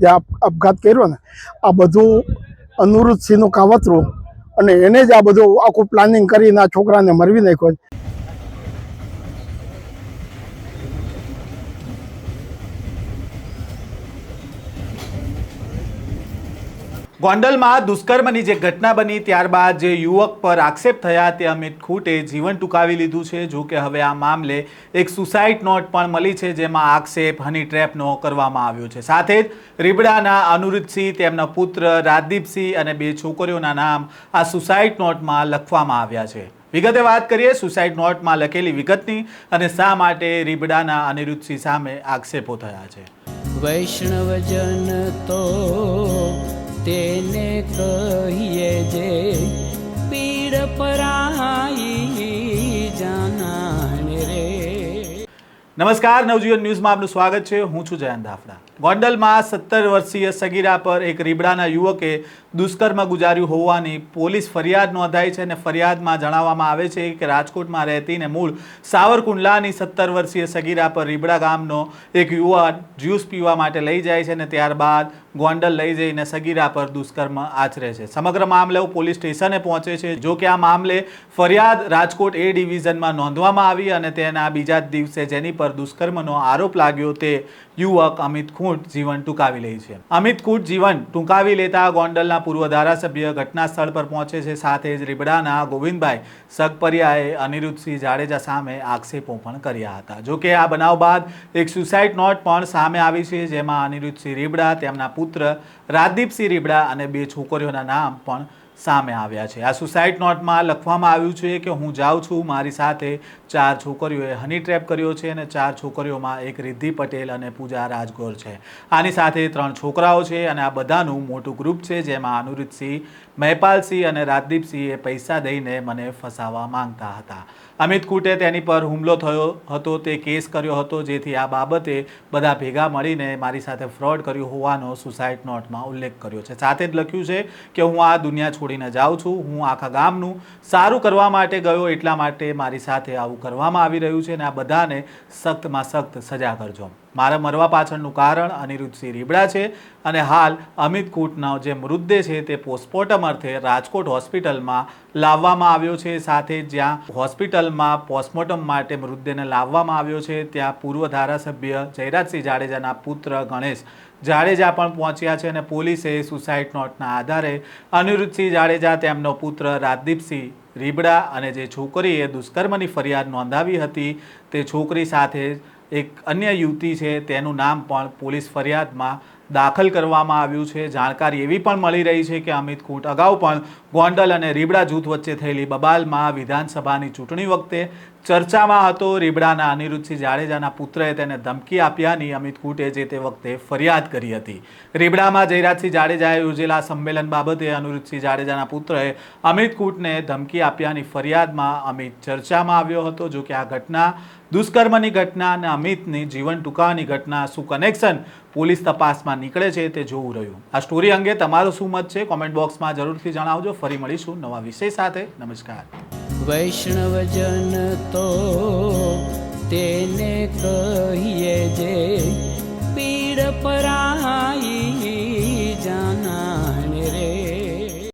જે આપ- આપઘાત કર્યો ને, આ બધું અનુરુદ્ધસિંહનું કાવતરું અને એને જ આ બધું આખું પ્લાનિંગ કરીને આ છોકરાને મરવી નાખ્યો ગોંડલમાં દુષ્કર્મની જે ઘટના બની ત્યારબાદ જે યુવક પર આક્ષેપ થયા તે અમિત ખૂટે જીવન ટૂંકાવી લીધું છે. જો કે હવે આ મામલે એક સુસાઇડ નોટ પણ મળી છે જેમાં આક્ષેપ હની ટ્રેપનો કરવામાં આવ્યો છે. સાથે જ રીબડાના અનુરુદ્ધસિંહ તેમના પુત્ર રાજદીપસિંહ અને બે છોકરીઓના નામ આ સુસાઇડ નોટમાં લખવામાં આવ્યા છે. વિગતે વાત કરીએ સુસાઇડ નોટમાં લખેલી વિગતની અને શા માટે રીબડાના અનિરુદ્ધસિંહ સામે આક્ષેપો થયા છે. વૈષ્ણવજન તો તેને કહીએ જે પીડ પરાઈ જાનાને રે. નમસ્કાર, નવજીવન ન્યૂઝમાં આપનું સ્વાગત છે. હું છું જયંત ધાફડા. ગોંડલમાં સત્તર વર્ષીય સગીરા પર એક રીબડાના યુવકે દુષ્કર્મ ગુજાર્યું હોવાની પોલીસ ફરિયાદ નોંધાઈ છે અને ફરિયાદમાં જણાવવામાં આવે છે કે રાજકોટમાં રહેતી ને મૂળ સાવરકુંડલાની સત્તર વર્ષીય સગીરા પર રીબડા ગામનો એક યુવાન જ્યુસ પીવા માટે લઈ જાય છે અને ત્યારબાદ ગોંડલ લઈ જઈને સગીરા પર દુષ્કર્મ આચરે છે. સમગ્ર મામલે પોલીસ સ્ટેશને પહોંચે છે. જો કે આ મામલે ફરિયાદ રાજકોટ એ ડિવિઝનમાં નોંધવામાં આવી અને તેના બીજા દિવસે જેની પર દુષ્કર્મનો આરોપ લાગ્યો તે યુવક અમિત ખૂંટ જીવન ટૂંકાવી લે છે. અમિત ખૂંટ જીવન ટૂંકાવી લેતા ગોંડલના પૂર્વ ધારાસભ્ય ઘટના સ્થળ પર પહોંચે છે. સાથે જ રીબડાના ગોવિંદભાઈ સગપરિયાએ અનિરુદ્ધસિંહ જાડેજા સામે આક્ષેપો પણ કર્યા હતા. જોકે આ બનાવ બાદ એક સુસાઇડ નોટ પણ સામે આવી છે, જેમાં અનિરુદ્ધસિંહ રીબડા તેમના પુત્ર રાજદીપસિંહ રીબડા અને બે છોકરીઓના નામ પણ સામે આવ્યા છે. આ સુસાઇડ નોટમાં લખવામાં આવ્યું છે કે હું જાઉં છું, મારી સાથે ચાર છોકરીઓએ હની ટ્રેપ કર્યો છે અને ચાર છોકરીઓમાં એક રિદ્ધિ પટેલ અને પૂજા રાજગોર છે. આની સાથે ત્રણ છોકરાઓ છે અને આ બધાનું મોટું ગ્રુપ છે, જેમાં અનુરીતસિંહ, મહેપાલસિંહ અને રાજદીપસિંહે પૈસા દઈને મને ફસાવા માંગતા હતા. અમિત કુટે તેની પર હુમલો થયો હતો, તે કેસ કર્યો હતો, જેથી આ બાબતે બધા ભેગા મળીને મારી સાથે ફ્રોડ કર્યું હોવાનો સુસાઇડ નોટમાં ઉલ્લેખ કર્યો છે. સાથે જ લખ્યું છે કે હું આ દુનિયા છોડીને જાઉં છું, હું આખા ગામનું સારું કરવા માટે ગયો, એટલા માટે મારી સાથે આવું કરવામાં આવી રહ્યું છે અને આ બધાને સખ્તમાં સખ્ત સજા કરજો. મારા મરવા પાછળનું કારણ અનિરુદ્ધસિંહ રીબડા છે અને હાલ અમિત કૂટનો જે મૃતદેહ છે તે પોસ્ટમોર્ટમ અર્થે રાજકોટ હોસ્પિટલમાં લાવવામાં આવ્યો છે. સાથે જ્યાં હોસ્પિટલમાં પોસ્ટમોર્ટમ માટે મૃતદેહને લાવવામાં આવ્યો છે, ત્યાં પૂર્વ ધારાસભ્ય જયરાજસિંહ જાડેજાના પુત્ર ગણેશ જાડેજા પણ પહોંચ્યા છે અને પોલીસે સુસાઇડ નોટના આધારે અનિરુદ્ધસિંહ જાડેજા, તેમનો પુત્ર રાજદીપસિંહ રીબડા અને જે છોકરીએ દુષ્કર્મની ફરિયાદ નોંધાવી હતી, તે છોકરી સાથે એક અન્ય યુવતી છે તેનું નામ પણ પોલીસ ફરિયાદમાં દાખલ કરવામાં આવ્યું છે. જાણકારી એવી પણ મળી રહી છે કે અમિત કૂટ અગાઉ પણ ગોંડલ અને રીબડા જૂથ વચ્ચે થયેલી બબાલમાં વિધાનસભાની ચૂંટણી વખતે ચર્ચામાં હતો. રીબડાના અનિરુદ્ધસિંહ જાડેજાના પુત્રએ તેને ધમકી આપ્યાની અમિત કૂટે જે તે વખતે ફરિયાદ કરી હતી. રીબડામાં જયરાજસિંહ જાડેજાએ યોજેલા સંમેલન બાબતે અનિરુદ્ધસિંહ જાડેજાના પુત્રએ અમિત કૂટને ધમકી આપ્યાની ફરિયાદમાં અમિત ચર્ચામાં આવ્યો હતો. જો કે આ ઘટના દુષ્કર્મની ઘટના અને અમિતની જીવન ટૂંકાવાની ઘટના શું કનેક્શન પોલીસ તપાસમાં નીકળે છે તે જોવું રહ્યું. આ સ્ટોરી અંગે તમારો શું મત છે? કોમેન્ટ બોક્સમાં જરૂરથી જણાવજો. ફરી મળીશું નવા વિષય સાથે. નમસ્કાર. વૈષ્ણવજન તો તેને કહીએ જે